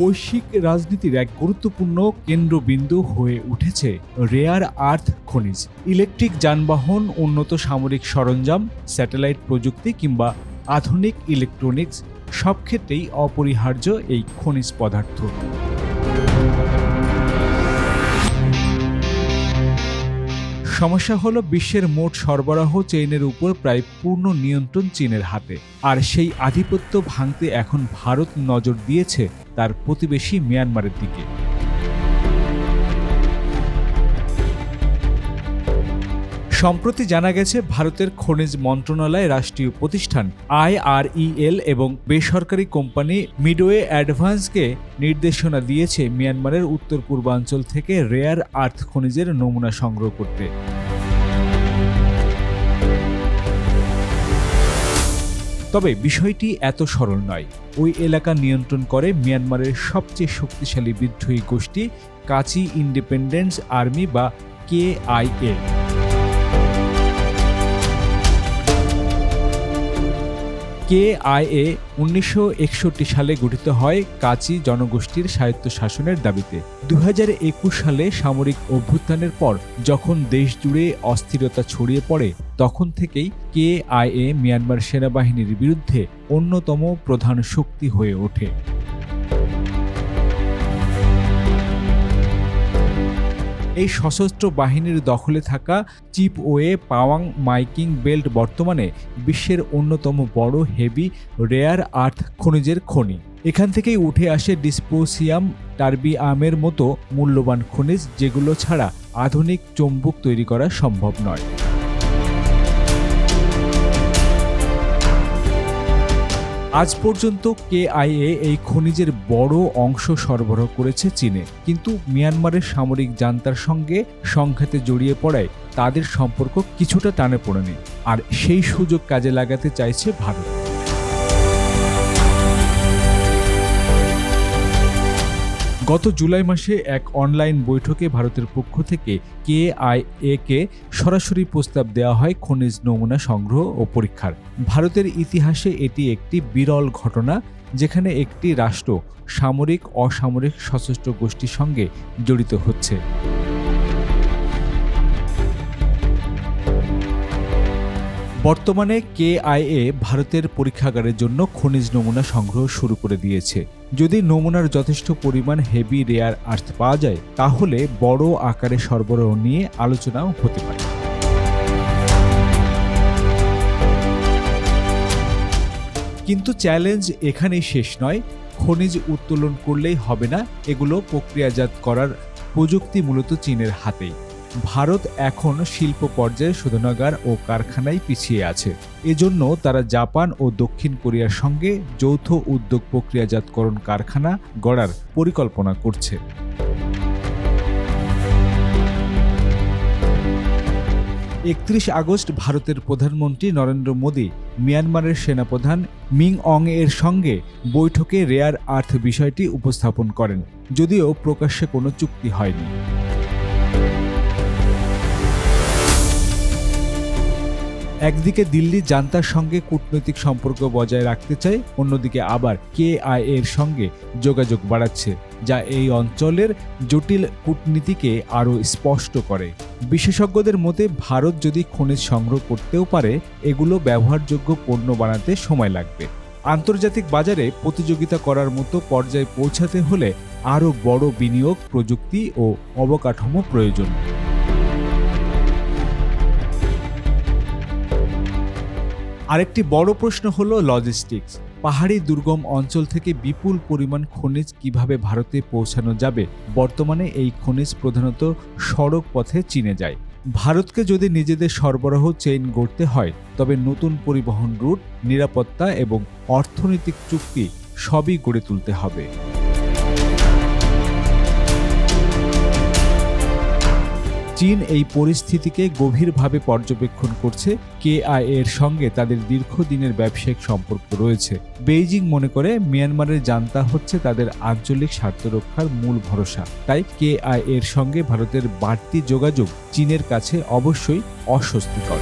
বৈশ্বিক রাজনীতির এক গুরুত্বপূর্ণ কেন্দ্রবিন্দু হয়ে উঠেছে রেয়ার আর্থ খনিজ। ইলেকট্রিক যানবাহন, উন্নত সামরিক সরঞ্জাম, স্যাটেলাইট প্রযুক্তি কিংবা আধুনিক ইলেকট্রনিক্স সব ক্ষেত্রেই অপরিহার্য এই খনিজ পদার্থ। সমস্যা হলো বিশ্বের মোট সরবরাহ চেইনের উপর প্রায় পূর্ণ নিয়ন্ত্রণ চীনের হাতে। আর সেই আধিপত্য ভাঙতে এখন ভারত নজর দিয়েছে তার প্রতিবেশী মিয়ানমারের দিকে। সম্প্রতি জানা গেছে, ভারতের খনিজ মন্ত্রণালয় রাষ্ট্রীয় প্রতিষ্ঠান আইআরইএল এবং বেসরকারি কোম্পানি মিডওয়ে অ্যাডভান্সকে নির্দেশনা দিয়েছে মিয়ানমারের উত্তর পূর্বাঞ্চল থেকে রেয়ার আর্থ খনিজের নমুনা সংগ্রহ করতে। তবে বিষয়টি এত সরল নয়। ওই এলাকা নিয়ন্ত্রণ করে মিয়ানমারের সবচেয়ে শক্তিশালী বিদ্রোহী গোষ্ঠী কাচি ইন্ডিপেন্ডেন্স আর্মি বা কেআইএ। কেআইএ উনিশশো একষট্টি সালে গঠিত হয় কাচি জনগোষ্ঠীর স্বায়ত্তশাসনের দাবিতে। দু হাজার একুশ সালে সামরিক অভ্যুত্থানের পর যখন দেশ জুড়ে অস্থিরতা ছড়িয়ে পড়ে, তখন থেকেই কেআইএ মিয়ানমার সেনাবাহিনীর বিরুদ্ধে অন্যতম প্রধান শক্তি হয়ে ওঠে। এই সশস্ত্র বাহিনীর দখলে থাকা চিপওয়ে, পাওয়াং, মাইকিং বেল্ট বর্তমানে বিশ্বের অন্যতম বড় হেভি রেয়ার আর্থ খনিজের খনি। এখান থেকেই উঠে আসে ডিসপোসিয়াম টার্বিয়ামের মতো মূল্যবান খনিজ যেগুলো ছাড়া আধুনিক চম্বুক তৈরি করা সম্ভব নয়। আজ পর্যন্ত কেআইএ এই খনিজের বড় অংশ সরবরাহ করেছে চীনে। কিন্তু মিয়ানমারের সামরিক জান্তার সঙ্গে সংঘাতে জড়িয়ে পড়ায় তাদের সম্পর্ক কিছুটা টানে পড়েনি। আর সেই সুযোগ কাজে লাগাতে চাইছে ভারত। গত জুলাই মাসে এক অনলাইন বৈঠকে ভারতের পক্ষ থেকে কে কেআইএ কে সরাসরি প্রস্তাব দেওয়া হয় খনিজ নমুনা সংগ্রহ ও পরীক্ষার। ভারতের ইতিহাসে এটি একটি বিরল ঘটনা, যেখানে একটি রাষ্ট্র সামরিক অসামরিক সশস্ত্র গোষ্ঠীর সঙ্গে জড়িত হচ্ছে। বর্তমানে কেআইএ ভারতের পরীক্ষাগারের জন্য খনিজ নমুনা সংগ্রহ শুরু করে দিয়েছে। যদি নমুনার যথেষ্ট পরিমাণ হেভি রেয়ার আর্থ পাওয়া যায়, তাহলে বড় আকারে সরবরাহ নিয়ে আলোচনাও হতে পারে। কিন্তু চ্যালেঞ্জ এখানেই শেষ নয়। খনিজ উত্তোলন করলেই হবে না, এগুলো প্রক্রিয়াজাত করার প্রযুক্তি মূলত চীনের হাতেই। ভারত এখন শিল্প পর্যায়ে শোধনাগার ও কারখানায় পিছিয়ে আছে। এজন্য তারা জাপান ও দক্ষিণ কোরিয়ার সঙ্গে যৌথ উদ্যোগ প্রক্রিয়াজাতকরণ কারখানা গড়ার পরিকল্পনা করছে। একত্রিশ আগস্ট ভারতের প্রধানমন্ত্রী নরেন্দ্র মোদী, মিয়ানমারের সেনাপ্রধান মিং অং এর সঙ্গে বৈঠকে রেয়ার আর্থ বিষয়টি উপস্থাপন করেন, যদিও প্রকাশ্যে কোনো চুক্তি হয়নি। একদিকে দিল্লি জান্তার সঙ্গে কূটনৈতিক সম্পর্ক বজায় রাখতে চায়, অন্যদিকে আবার কেআই এর সঙ্গে যোগাযোগ বাড়াচ্ছে, যা এই অঞ্চলের জটিল কূটনীতিকে আরও স্পষ্ট করে। বিশেষজ্ঞদের মতে, ভারত যদি খনিজ সংগ্রহ করতেও পারে, এগুলো ব্যবহারযোগ্য পণ্য বানাতে সময় লাগবে। আন্তর্জাতিক বাজারে প্রতিযোগিতা করার মতো পর্যায়ে পৌঁছাতে হলে আরও বড় বিনিয়োগ প্রযুক্তি ও অবকাঠামো প্রয়োজন। আরেকটি বড় প্রশ্ন হলো লজিস্টিক্স পাহাড়ি দুর্গম অঞ্চল থেকে বিপুল পরিমাণ খনিজ কীভাবে ভারতে পৌঁছানো যাবে? বর্তমানে এই খনিজ প্রধানত সড়ক পথে চিনে যায়। ভারতকে যদি নিজেদের সরবরাহ চেইন গড়তে হয়, তবে নতুন পরিবহন রুট নিরাপত্তা এবং অর্থনৈতিক চুক্তি সবই গড়ে তুলতে হবে। চীন এই পরিস্থিতিকে গভীরভাবে পর্যবেক্ষণ করছে। কেআই এর সঙ্গে তাদের দীর্ঘদিনের ব্যবসায়িক সম্পর্ক রয়েছে। বেইজিং মনে করে মিয়ানমারের জানতা হচ্ছে তাদের আঞ্চলিক স্বার্থ রক্ষার মূল ভরসা। তাই কেআই এর সঙ্গে ভারতের বাড়তি যোগাযোগ চীনের কাছে অবশ্যই অস্বস্তিকর।